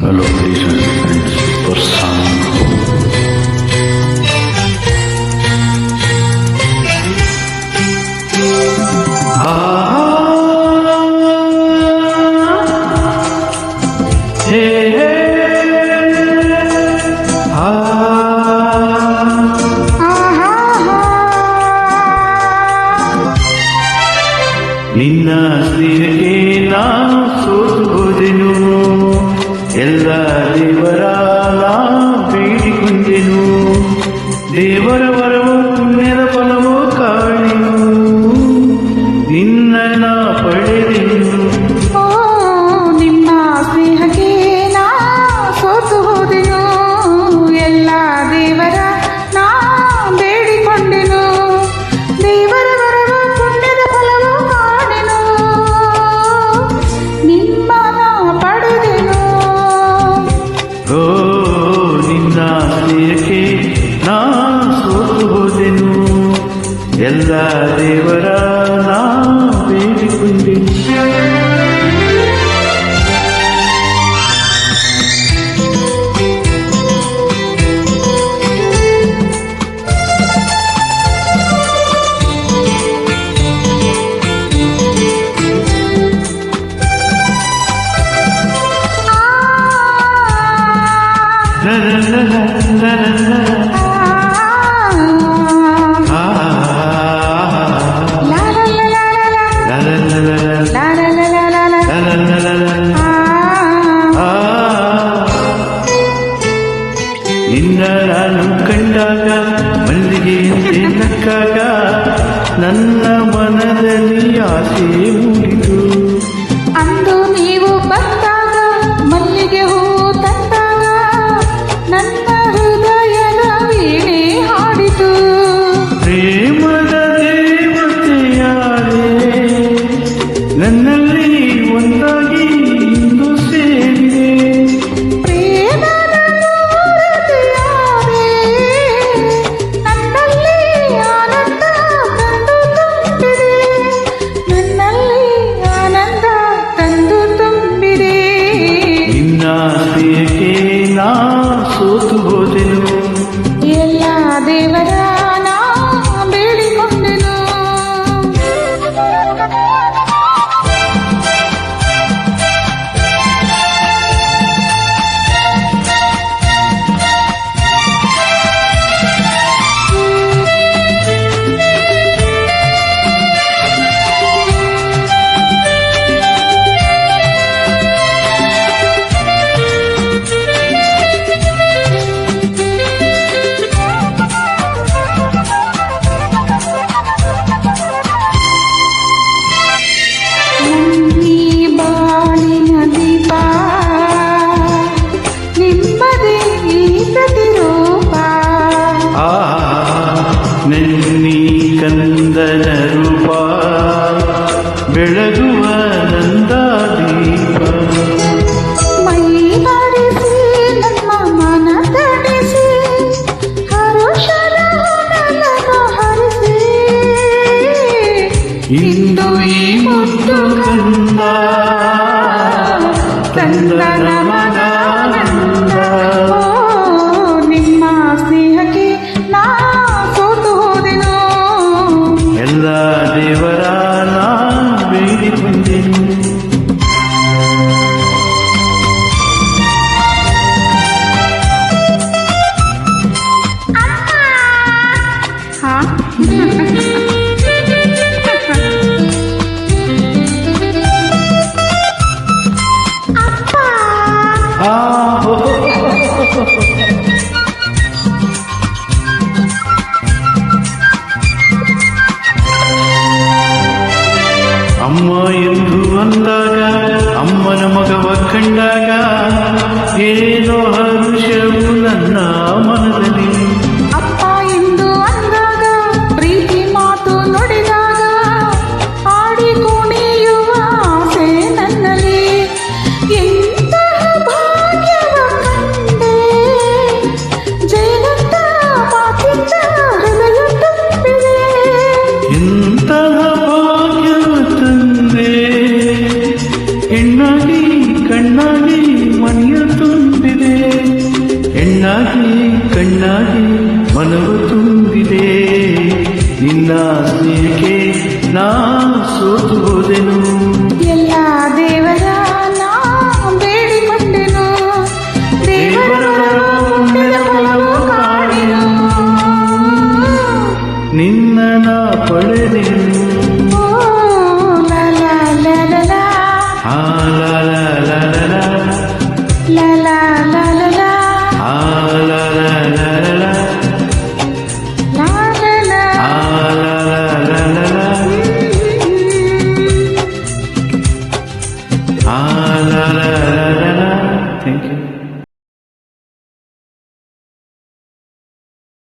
location and person ನಿನ್ನ ಸಿರಿಗೆ ನಾನು ಸುತ್ತ எல்லா தேவராலா എല്ലാ ദേവരാ നാം വേദിക്കുണ്ടിൽ la la la la ಕಕ ನನ್ನ ಮನದಲ್ಲಿ ಆಸೆ ಪ್ರತಿರೂಪಾ ಆ ನೆನ್ನಿ ಕಂದನ ರೂಪ ಬೆಳಗುವ ನಂದಾದೀಪ ಮೈ ಬಾರಿಸಿ ನಮ್ಮ ಮನ ತಡಿಸಿ ಹರುಷಲ ಹರಿಸಿ ಇಂದು ಈ ಮುದ್ದು ಕಂದ ಕಂದನ ಮನಾನಂದ ಎಲ್ಲ ದೇವ ಕಂಡಾಗ ಏನೋ ಹರುಷವು ನನ್ನ ಮನದಲ್ಲಿ. ಅಪ್ಪ ಎಂದು ಅಂದಾಗ ಪ್ರೀತಿ ಮಾತು ನೋಡಿದಾಗ ಆಡಿ ಕುಣಿಯುವ ಆಸೆ ನನ್ನಲ್ಲಿ. ಎಂತಹ ಭಾಗ್ಯವ ಕಂಡೆ ಭಾಗ್ಯವ ತಂದೆ. ನಿನ್ನಾಜ್ಞೆಗೆ ನಾ ಸೋತುವುದೆನು ಎಲ್ಲ ದೇವರ ನಾ ಬೇಡಿಕೊಂಡೆನು. ದೇವರ ಕಾಣೆನು. ನಿನ್ನ ನಾ ಪಡೆದೆನು. ಆ